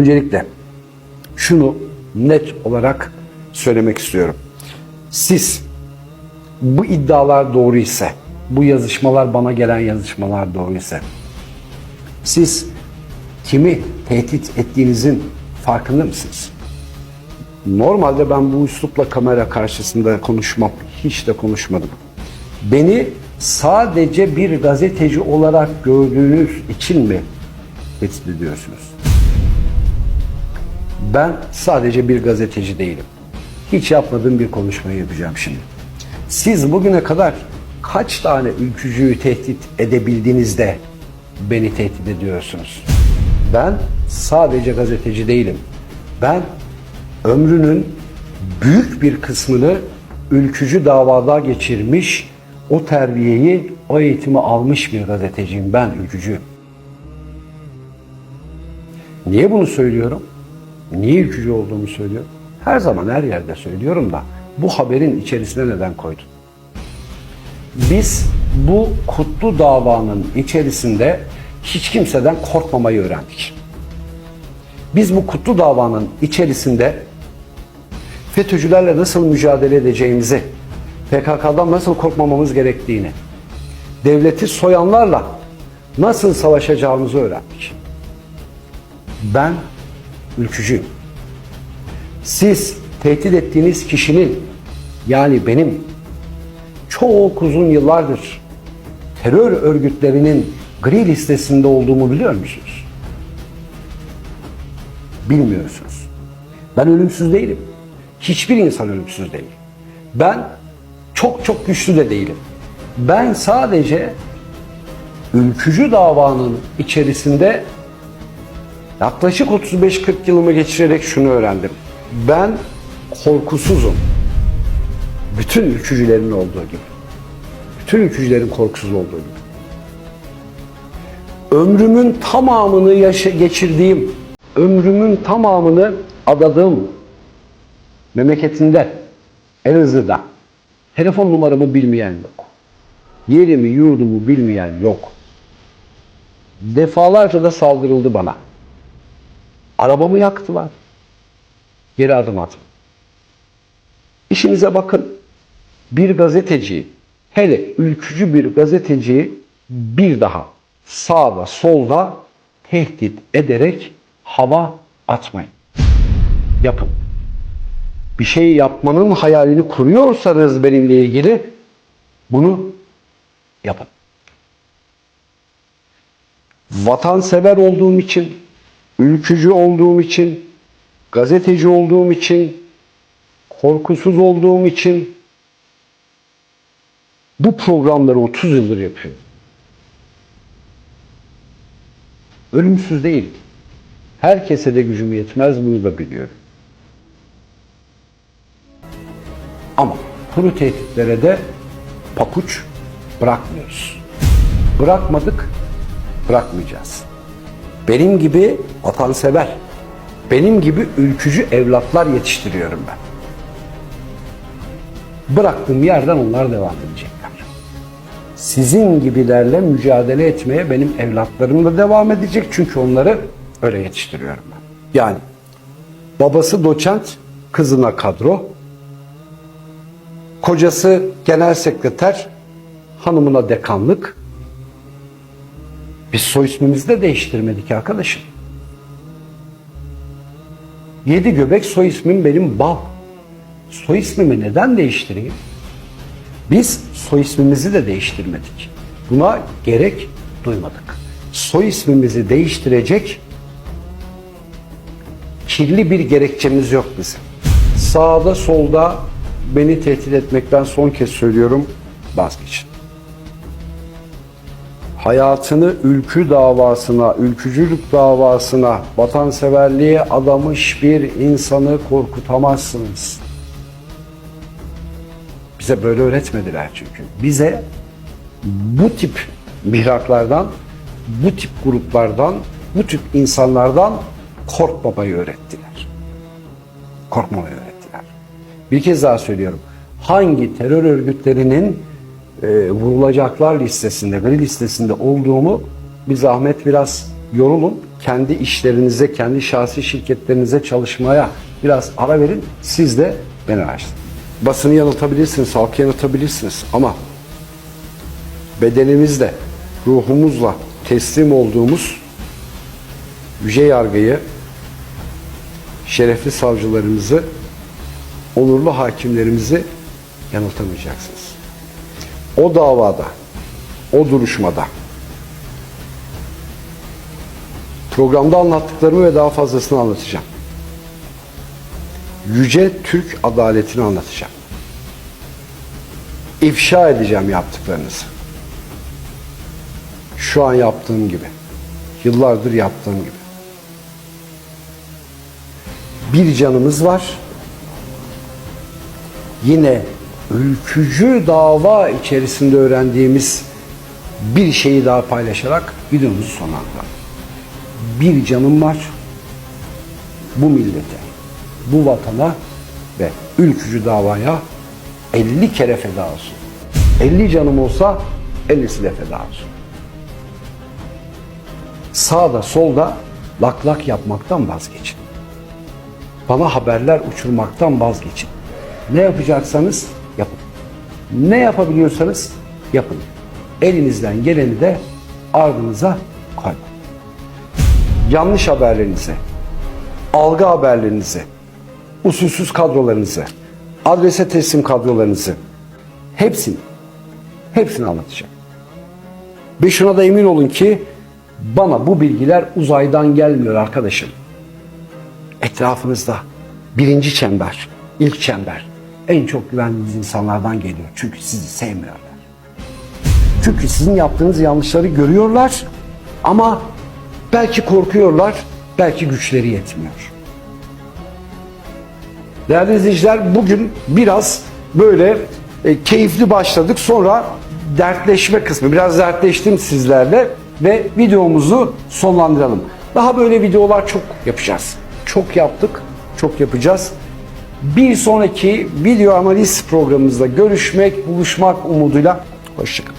Öncelikle şunu net olarak söylemek istiyorum. Siz bu iddialar doğru ise, bu yazışmalar bana gelen yazışmalar doğru ise, siz kimi tehdit ettiğinizin farkında mısınız? Normalde ben bu üslupla kamera karşısında konuşmam. Hiç de konuşmadım. Beni sadece bir gazeteci olarak gördüğünüz için mi tehdit ediyorsunuz? Ben sadece bir gazeteci değilim. Hiç yapmadığım bir konuşmayı yapacağım şimdi. Siz bugüne kadar kaç tane ülkücüyü tehdit edebildiğinizde beni tehdit ediyorsunuz? Ben sadece gazeteci değilim. Ben ömrünün büyük bir kısmını ülkücü davada geçirmiş, o terbiyeyi, o eğitimi almış bir gazeteciyim. Ben ülkücüyüm. Niye bunu söylüyorum? Niye ülkücü olduğumu söylüyorum? Her zaman her yerde söylüyorum da bu haberin içerisine neden koydum? Biz bu kutlu davanın içerisinde hiç kimseden korkmamayı öğrendik. Biz bu kutlu davanın içerisinde FETÖ'cülerle nasıl mücadele edeceğimizi, PKK'dan nasıl korkmamamız gerektiğini, devleti soyanlarla nasıl savaşacağımızı öğrendik. Ben ülkücüyüm. Siz tehdit ettiğiniz kişinin yani benim çok uzun yıllardır terör örgütlerinin gri listesinde olduğumu biliyor musunuz? Bilmiyorsunuz. Ben ölümsüz değilim. Hiçbir insan ölümsüz değil. Ben çok çok güçlü de değilim. Ben sadece ülkücü davanın içerisinde yaklaşık 35-40 yılımı geçirerek şunu öğrendim. Ben korkusuzum. Bütün ülkücülerin olduğu gibi. Bütün ülkücülerin korkusuz olduğu gibi. Ömrümün tamamını yaşa geçirdiğim, ömrümün tamamını adadığım memleketinde, Elazığ'da telefon numaramı bilmeyen yok. Yerimi, yurdumu bilmeyen yok. Defalarca da saldırıldı bana. Arabamı yaktılar. Geri adım atın. İşinize bakın. Bir gazeteci, hele ülkücü bir gazeteciyi bir daha sağda solda tehdit ederek hava atmayın. Yapın. Bir şey yapmanın hayalini kuruyorsanız benimle ilgili bunu yapın. Vatansever olduğum için, ülkücü olduğum için, gazeteci olduğum için, korkusuz olduğum için bu programları 30 yıldır yapıyorum. Ölümsüz değil. Herkese de gücüm yetmez bunu da biliyorum. Ama kuru tehditlere de papuç bırakmıyoruz. Bırakmadık, bırakmayacağız. Benim gibi vatansever, benim gibi ülkücü evlatlar yetiştiriyorum ben. Bıraktığım yerden onlar devam edecekler. Sizin gibilerle mücadele etmeye benim evlatlarım da devam edecek çünkü onları öyle yetiştiriyorum ben. Yani babası doçent, kızına kadro, kocası genel sekreter, hanımına dekanlık. Biz soy ismimizi de değiştirmedik arkadaşım. Yedi göbek soy ismim benim bal. Soy ismimi neden değiştireyim? Biz soy ismimizi de değiştirmedik. Buna gerek duymadık. Soy ismimizi değiştirecek kirli bir gerekçemiz yok bizim. Sağda solda beni tehdit etmekten son kez söylüyorum vazgeçin. Hayatını ülkü davasına, ülkücülük davasına, vatanseverliğe adamış bir insanı korkutamazsınız. Bize böyle öğretmediler çünkü. Bize bu tip mihraklardan, bu tip gruplardan, bu tip insanlardan korkmamayı öğrettiler. Korkmamayı öğrettiler. Bir kez daha söylüyorum. Hangi terör örgütlerinin e, vurulacaklar listesinde, gri listesinde olduğumu bir zahmet biraz yorulun. kendi işlerinize, kendi şahsi şirketlerinize çalışmaya biraz ara verin. Siz de beni araştırın. Basını yanıltabilirsiniz, halkı yanıltabilirsiniz ama bedenimizle, ruhumuzla teslim olduğumuz yüce yargıyı, şerefli savcılarımızı, onurlu hakimlerimizi yanıltamayacaksınız. O davada, o duruşmada programda anlattıklarımı ve daha fazlasını anlatacağım. Yüce Türk adaletini anlatacağım. İfşa edeceğim yaptıklarınızı. Şu an yaptığım gibi. Yıllardır yaptığım gibi. Bir canımız var. Yine ülkücü dava içerisinde öğrendiğimiz bir şeyi daha paylaşarak videomuzu sonlandıralım. Bir canım var. Bu millete, bu vatana ve ülkücü davaya 50 kere feda olsun. 50 canım olsa 50'si de feda olsun. Sağda solda lak lak yapmaktan vazgeçin. Bana haberler uçurmaktan vazgeçin. Ne yapacaksanız yapın. Ne yapabiliyorsanız yapın. Elinizden geleni de ardınıza koymayın. Yanlış haberlerinizi, algı haberlerinizi, usulsüz kadrolarınızı, adrese teslim kadrolarınızı hepsini, hepsini anlatacağım. Ve şuna da emin olun ki bana bu bilgiler uzaydan gelmiyor arkadaşım. Etrafınızda birinci çember, ilk çember en çok güvendiğiniz insanlardan geliyor. Çünkü sizi sevmiyorlar. Çünkü sizin yaptığınız yanlışları görüyorlar ama belki korkuyorlar, belki güçleri yetmiyor. Değerli izleyiciler bugün biraz böyle e, keyifli başladık. Sonra dertleşme kısmı. Biraz dertleştim sizlerle ve videomuzu sonlandıralım. Daha böyle videolar çok yapacağız. Çok yaptık, çok yapacağız. Bir sonraki video analiz programımızda görüşmek, buluşmak umuduyla. Hoşçakalın.